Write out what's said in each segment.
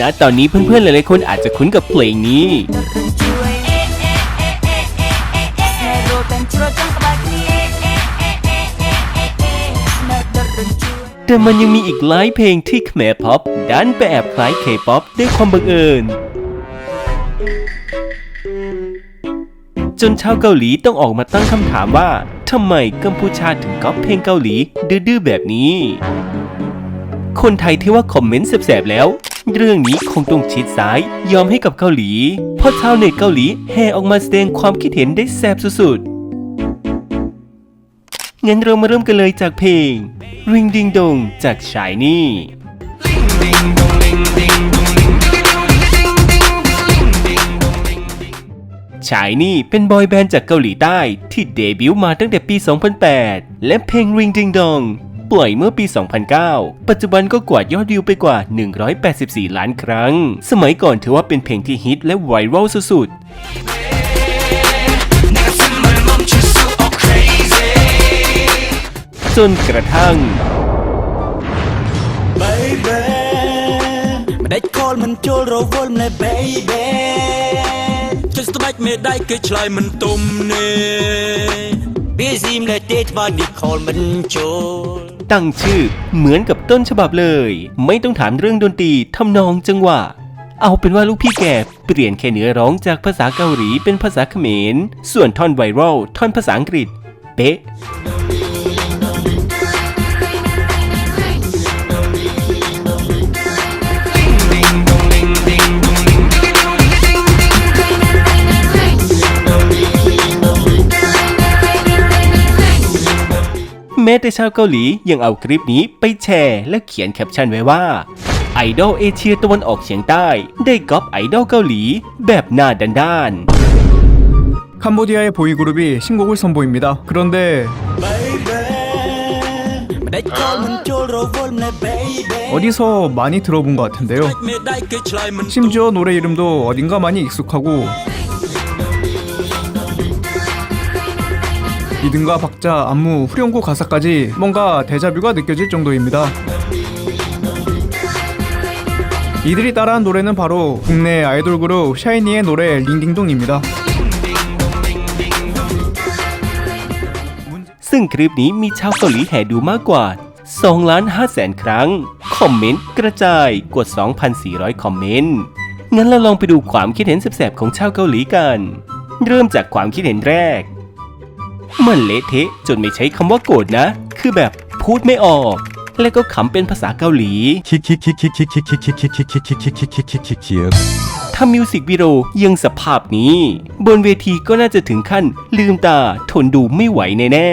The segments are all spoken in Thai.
ณตอนนี้เพื่อนๆหลายๆคนอาจจะคุ้นกับเพลงนี้ แต่มันยังมีอีกหลายเพลงที่แคมป๊อปดันไปแอบคล้ายเคป๊อปด้วยความบังเอิญ จนชาวเกาหลีต้องออกมาตั้งคำถามว่าทำไมกัมพูชาถึงก๊อปเพลงเกาหลีดื้อๆแบบนี้ คนไทยที่ว่าคอมเมนต์แสบๆแล้ว เรื่องนี้คงต้องชิดซ้าย ยอมให้กับเกาหลี เพราะชาวเน็ตเกาหลีแห่ออกมาแสดงความคิดเห็นได้แสบสุดๆ งั้นเรามาเริ่มกันเลยจากเพลง Ring Ding Dong จากชายนี่ชายนี่เป็นบอยแบนด์จากเกาหลีใต้ที่เดบิวต์มาตั้งแต่ปี 2008 และเพลง Ring Ding Dong ปล่อยเมื่อปี 2009 ปัจจุบันก็กวาดยอดวิวไปกว่า 184 ล้านครั้ง สมัยก่อนถือว่าเป็นเพลงที่ฮิตและไวรัลสุดๆจนกระทั่ง Just like me, I can try and Bizimle tekmanik kalmanın ตั้งชื่อเหมือนกับต้นฉบับเลย ไม่ต้องถามเรื่องดนตรีทำนองจังหวะ เอาเป็นว่าลูกพี่แกเปลี่ยนแค่เนื้อร้องจากภาษาเกาหลีเป็นภาษาเขมร ส่วนท่อนไวรัลท่อนภาษาอังกฤษ เป๊ะ แม้แต่ชาวเกาหลียังเอาคลิปนี้ไปแชร์ และเขียนแคปชั่นไว้ว่าไอดอลเอเชียตะวันออกเฉียงใต้ ได้ก๊อปไอดอลเกาหลี แบบหน้าด้าน 캄보디아의 보이그룹이 신곡을 선보입니 다. 그런데 어디서 많이 들어본 것 같은데 요. 심지어 노래 이름도 어딘가 많이 익숙하고 리듬과 박자, 안무, 후렴구 가사까지 뭔가 데자뷰가 느껴질 정도입니다. 이들이 따라한 노래는 바로 국내 아이돌 그룹 샤이니의 노래 링딩동입니다. ซึ่งคลิปนี้มีชาวเกาหลีแห่ดูมากกว่า2ล้าน5แสนครั้ง คอมเมนต์กระจายกว่า 2,400 คอมเมนต์ งั้นเราลองไปดูความคิดเห็นแสบๆของชาวเกาหลีกัน เริ่มจากความคิดเห็นแรก มันเละเทะจนไม่ใช้คำว่าโกรธนะ คือแบบพูดไม่ออก และก็ขำเป็นภาษาเกาหลีถ้ามิวสิกวิดีโอยังสภาพนี้ บนเวทีก็น่าจะถึงขั้น ลืมตาทนดูไม่ไหวแน่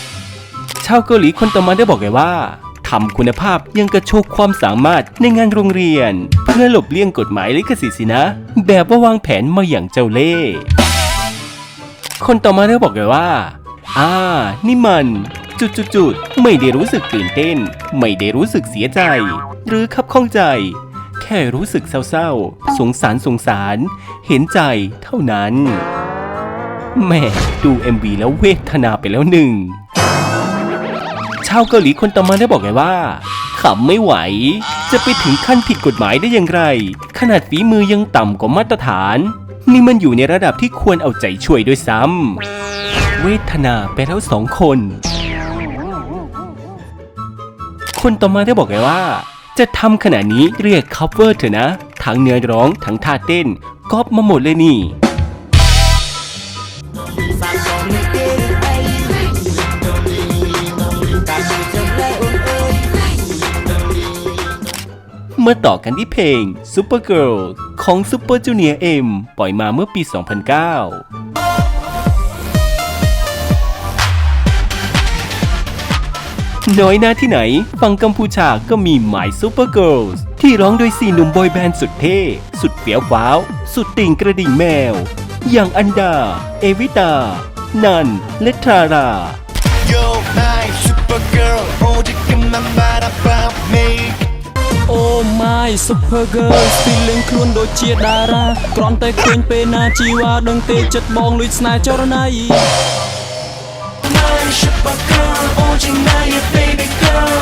ๆชาวเกาหลีคนต่อมาได้บอกไงว่าทำคุณภาพยังกระโชกความสามารถในงานโรงเรียน เพื่อหลบเลี่ยงกฎหมายลิขสิทธิ์สินะ แบบว่าวางแผนมาอย่างเจ้าเล่ห์ คนต่อมาได้บอกเลยว่า อ่า นี่มัน จุดๆๆไม่ได้รู้สึกตื่นเต้น ไม่ได้รู้สึกเสียใจ หรือขับข้องใจ แค่รู้สึกเศร้าๆ สงสารสงสาร เห็นใจเท่านั้น แม่ดู MV แล้วเวทนาไปแล้วหนึ่ง ชาวเกาหลีคนต่อมาได้บอกไงว่าขำไม่ไหว จะไปถึงขั้นผิดกฎหมายได้อย่างไร ขนาดฝีมือยังต่ำกว่ามาตรฐาน นี่มันอยู่ในระดับที่ควรเอาใจช่วยด้วยซ้ำ เวทนาไปแล้วสองคน คนต่อมาได้บอกไงว่า จะทำขนาดนี้เรียกคัฟเวอร์เถอะนะ ทั้งเนื้อร้องทั้งท่าเต้นก๊อปมาหมดเลยนี่เมื่อต่อกันที่เพลง Supergirl ของซูเปอร์จูเนียร์เอ็มปล่อยมาเมื่อปี 2009น้อยหน้าที่ไหน ฝั่งกัมพูชาก็มี My Super Girls ที่ร้องโดยสี่หนุ่มบอยแบนด์สุดเท่ สุดเฟี้ยวฟ้าว สุดติ่งกระดิ่งแมว อย่างอันดา เอวิตา นัน และทารา Yo, my super girl, 오 직, โอ้ไม่ซุปเปอร์เกิร์ลពីលេងខ្លួនដូចជាតារាគ្រាន់តែឃើញពេលណាជីវ៉ាដឹងទេចិត្តបងលួចស្នេហ៍ចរណៃ Super girl, original, yeah, baby girl.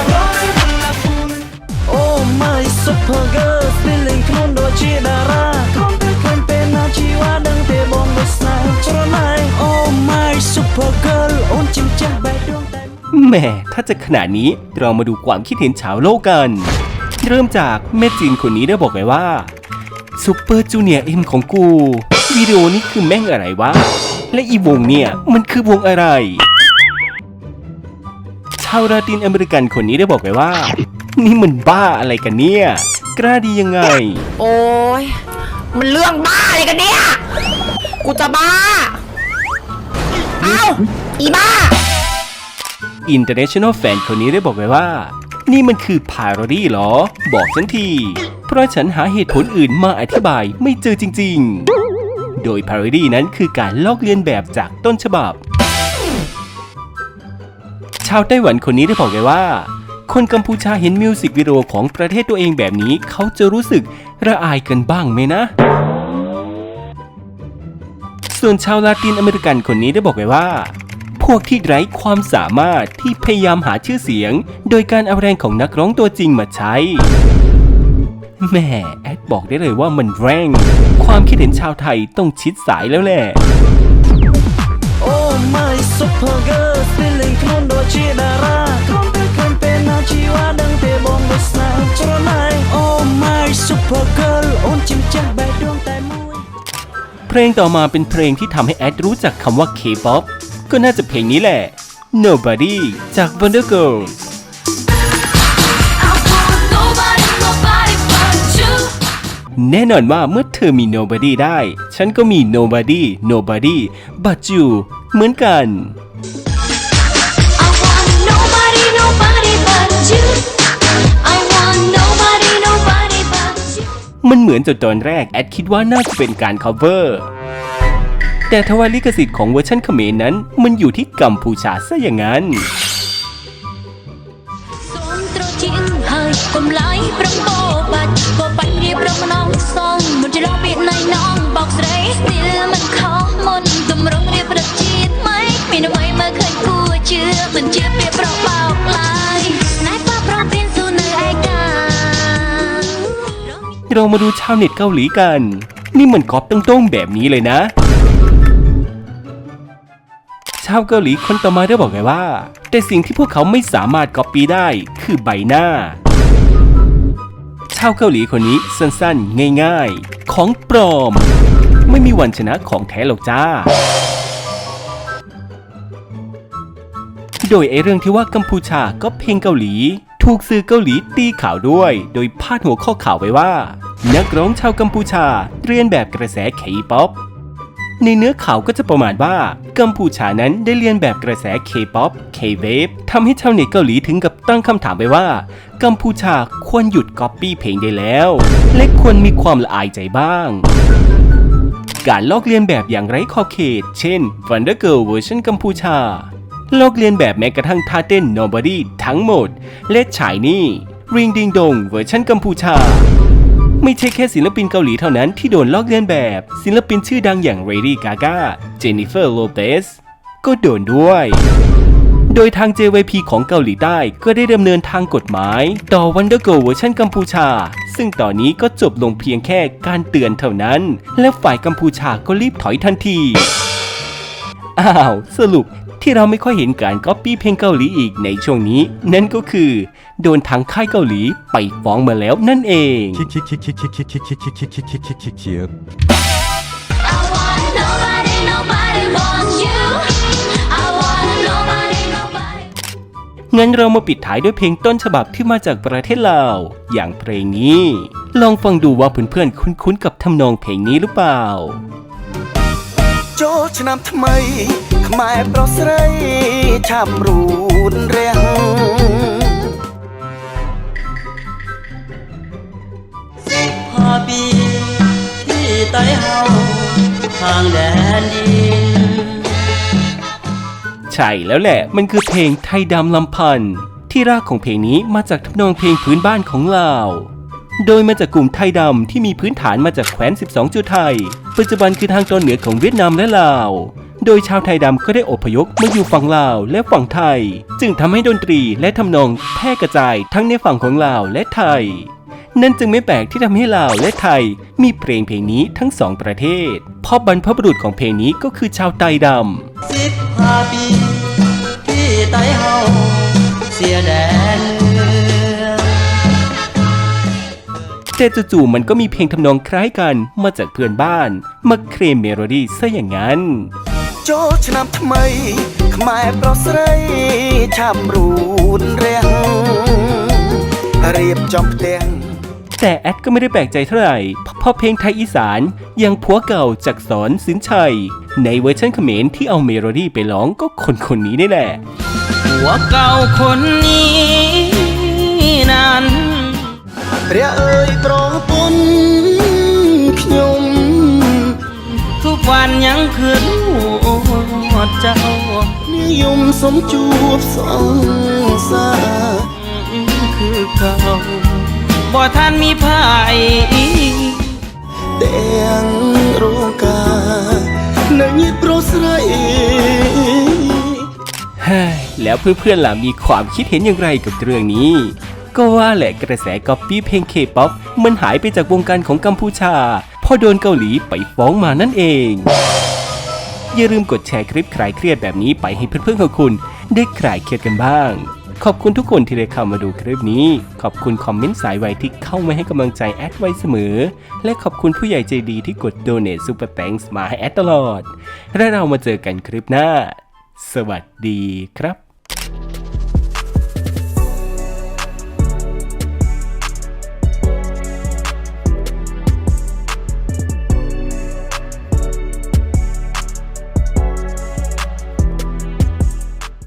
Oh my super girl, feeling ខ្លួនដូចជាតារាគ្រាន់តែឃើញពេលណាជីវ៉ាដឹងទេបងលួចស្នេហ៍ចរណៃ Oh my super girl, អូនចិញ្ចឹមបែបដួងតែ แหม่ ถ้าจะขนาดนี้เรามาดูความคิดเห็นชาวโลกกัน เริ่มจากแม่จีนคนนี้ได้บอกเลยว่าซูเปอร์จูเนียร์เอ็มของกูวิดีโอนี้คือแม่งอะไรวะ และอีวงเนี่ยมันคือวงอะไร ชาวลาตินอเมริกันคนนี้ได้บอกเลยว่า นี่มันบ้าอะไรกันเนี่ย กล้าดียังไง โอ้ยมันเรื่องบ้าอะไรกันเนี่ย กูจะบ้า เอ้าอีบ้า International Fan คนนี้ได้บอกไว้ว่า นี่มันคือพา r o ดี้เหรอ บอกฉันที เพราะฉันหาเหตุผลอื่นมาอธิบายไม่เจอจริง ๆ โดยพา r o ดี้นั้นคือการลอกเลียนแบบจากต้นฉบับ ชาวไต้หวันคนนี้ได้บอกไว้ว่า คนกัมพูชาเห็นมิวสิกวิดีโอของประเทศตัวเองแบบนี้ เขาจะรู้สึกระอายกันบ้างไหมนะส่วนชาวลาตินอเมริกันคนนี้ได้บอกไว้ว่า พวกที่ไร้ความสามารถที่พยายามหาชื่อเสียง โดยการเอาแรงของนักร้องตัวจริงมาใช้แม่แอดบอกได้เลยว่ามันแรงความคิดเห็นชาวไทยต้องชิดสายแล้วแหละ Oh my super girl feeling คนโดชีดาราคนเป็นคนเป็นอาชีวะดังเตบงบสนาจรนาย Oh my super girl โอนจิมจ้งใบดวงแต่มวยเพลงต่อมาเป็นเพลงที่ทำให้แอดรู้จักคำว่า K-pop ก็น่าจะเพลงนี้แหละ Nobody จาก Wonder Girls แน่นอนว่าเมื่อเธอมี Nobody ได้ ฉันก็มี Nobody Nobody but you เหมือนกัน nobody, nobody but you Nobody, nobody but you มันเหมือนจนตอนแรก แอดคิดว่าน่าจะเป็นการ cover แต่ทว่าลิขสิทธิ์ของเวอร์ชันเขมรนั้น มันอยู่ที่กัมพูชาซะอย่างนั้น សូមត្រជាងហើយកុំឡាយប្រំបោបាច់ក៏បាច់រៀបរំណងសំមុនច្រឡំពីណៃណងបោកស្រីស្ទីលមិនខុសមុនតម្រង់រៀបរត់ជាតិម៉េចមានអ្វីមើលឃើញគួរជឿមិនជាពាក្យប្របោកឡើយណែប៉ាប្រងព្រៀនស៊ូនៅឯកា เรามาดูชาวเน็ตเกาหลีกัน นี่มันก๊อปตรงๆแบบนี้เลยนะ ชาวเกาหลีคนต่อมาได้บอกไงว่า แต่สิ่งที่พวกเขาไม่สามารถก๊อปปี้ได้คือใบหน้า ชาวเกาหลีคนนี้สั้นๆ ง่ายๆ ของปลอม ไม่มีวันชนะของแท้หรอกจ้า โดยไอเรื่องที่ว่ากัมพูชาก็เพลงเกาหลี ถูกสื่อเกาหลีตีข่าวด้วย โดยพาดหัวข้อข่าวไว้ว่า นักร้องชาวกัมพูชาเรียนแบบกระแสเคป๊อป ในเนื้อข่าวก็จะประมาณว่า กัมพูชานั้นได้เรียนแบบกระแส K-POP K-Wave ทำให้ชาวเน็ตเกาหลีถึงกับตั้งคำถามไปว่า กัมพูชาควรหยุดก๊อปปี้เพลงได้แล้ว และควรมีความละอายใจบ้างการลอกเลียนแบบอย่างไร้ขอบเขต เช่น Wonder Girl เวอร์ชันกัมพูชา ลอกเลียนแบบแม้กระทั่งท่าเต้น Nobody ทั้งหมด และฉายนี่ Ring Ding Dong เวอร์ชันกัมพูชา ไม่ใช่แค่ศิลปินเกาหลีเท่านั้นที่โดนลอกเลียนแบบ ศิลปินชื่อดังอย่าง Lady Gaga Jennifer Lopez ก็โดนด้วยโดยทาง JYP ของเกาหลีใต้ก็ได้ดำเนินทางกฎหมาย ต่อ Wonder Girl เวอร์ชันกัมพูชา ซึ่งตอนนี้ก็จบลงเพียงแค่การเตือนเท่านั้น และฝ่ายกัมพูชาก็รีบถอยทันที อ้าว สรุป ที่เราไม่ค่อยเห็นการก๊อปปี้เพลงเกาหลีอีกในช่วงนี้ นั่นก็คือ โดนทางค่ายเกาหลีไปฟ้องมาแล้วนั่นเองงั้นเรามาปิดท้ายด้วยเพลงต้นฉบับที่มาจากประเทศลาว อย่างเพลงนี้ ลองฟังดูว่าเพื่อนๆคุ้นๆกับทำนองเพลงนี้หรือเปล่าโจชนามทำไม មែរប្រុសស្រីឆាប់រូនរាំងพาปีที่ไต้เฮาทางแดนดิน ใช่แล้วแหละ มันคือเพลงไทยดำลำพันธ์ที่รากของเพลงนี้มาจากทำนองเพลงพื้นบ้านของลาว โดยมาจากกลุ่มไทยดำที่มีพื้นฐานมาจากแคว้น 12 จุดไทย ปัจจุบันคือทางตอนเหนือของเวียดนามและลาว โดยชาวไทยดำก็ได้อพยพมาอยู่ฝั่งลาวและฝั่งไทย จึงทำให้ดนตรีและทำนองแพร่กระจายทั้งในฝั่งของลาวและไทย นั่นจึงไม่แปลกที่ทำให้ลาวและไทย มีเพลงเพลงนี้ทั้งสองประเทศเพราะบรรพบุรุษของเพลงนี้ก็คือชาวไตดำสิบห้าปีที่ไตเฮาเสียแดน แต่จู่ๆมันก็มีเพลงทำนองคล้ายกันมาจากเพื่อนบ้าน มาเคลมเมโลดี้ซะอย่างนั้น ចូលឆ្នាំថ្មីខ្មែរប្រុសស្រីឆាប់រូនរាំងរៀបចំផ្ទាំង แต่แอดก็ไม่ได้แปลกใจเท่าไหร่เพราะเพราะเพลงไทยอีสานยังผัวเก่าจากสอนสินชัย ในเวอร์ชันเขมรที่เอาเมโลดี้ไปร้องก็คนคนนี้นี่แหละ หัวเก่าคนนี้นั้น ព្រះអើយប្រពន្ធខ្ញុំ ทุกวันยังคืนหัวเจ้า និយមសុំជួបសង្សារ คือเก่าบ่ท่านมีภัย ទាំងរោងការនៅញៀតប្រុសស្រី เฮ้ยแล้วเพื่อนๆล่ะมีความคิดเห็นอย่างไรกับเรื่องนี้ ก็ว่าแหละกระแสก๊อปปี้เพลงเคป๊อปมันหายไปจากวงการของกัมพูชาพอโดนเกาหลีไปฟ้องมานั่นเอง อย่าลืมกดแชร์คลิปคลายเครียดแบบนี้ไปให้เพื่อนๆของคุณ ได้คลายเครียดกันบ้าง ขอบคุณทุกคนที่ได้เข้ามาดูคลิปนี้ ขอบคุณคอมเมนต์สายไวที่เข้ามาให้กำลังใจแอดไว้เสมอ และขอบคุณผู้ใหญ่ใจดีที่กดโดเน t ซูเปอร์แตงส์มาให้แอดตลอด และเรามาเจอกันคลิปหน้า สวัสดีครับ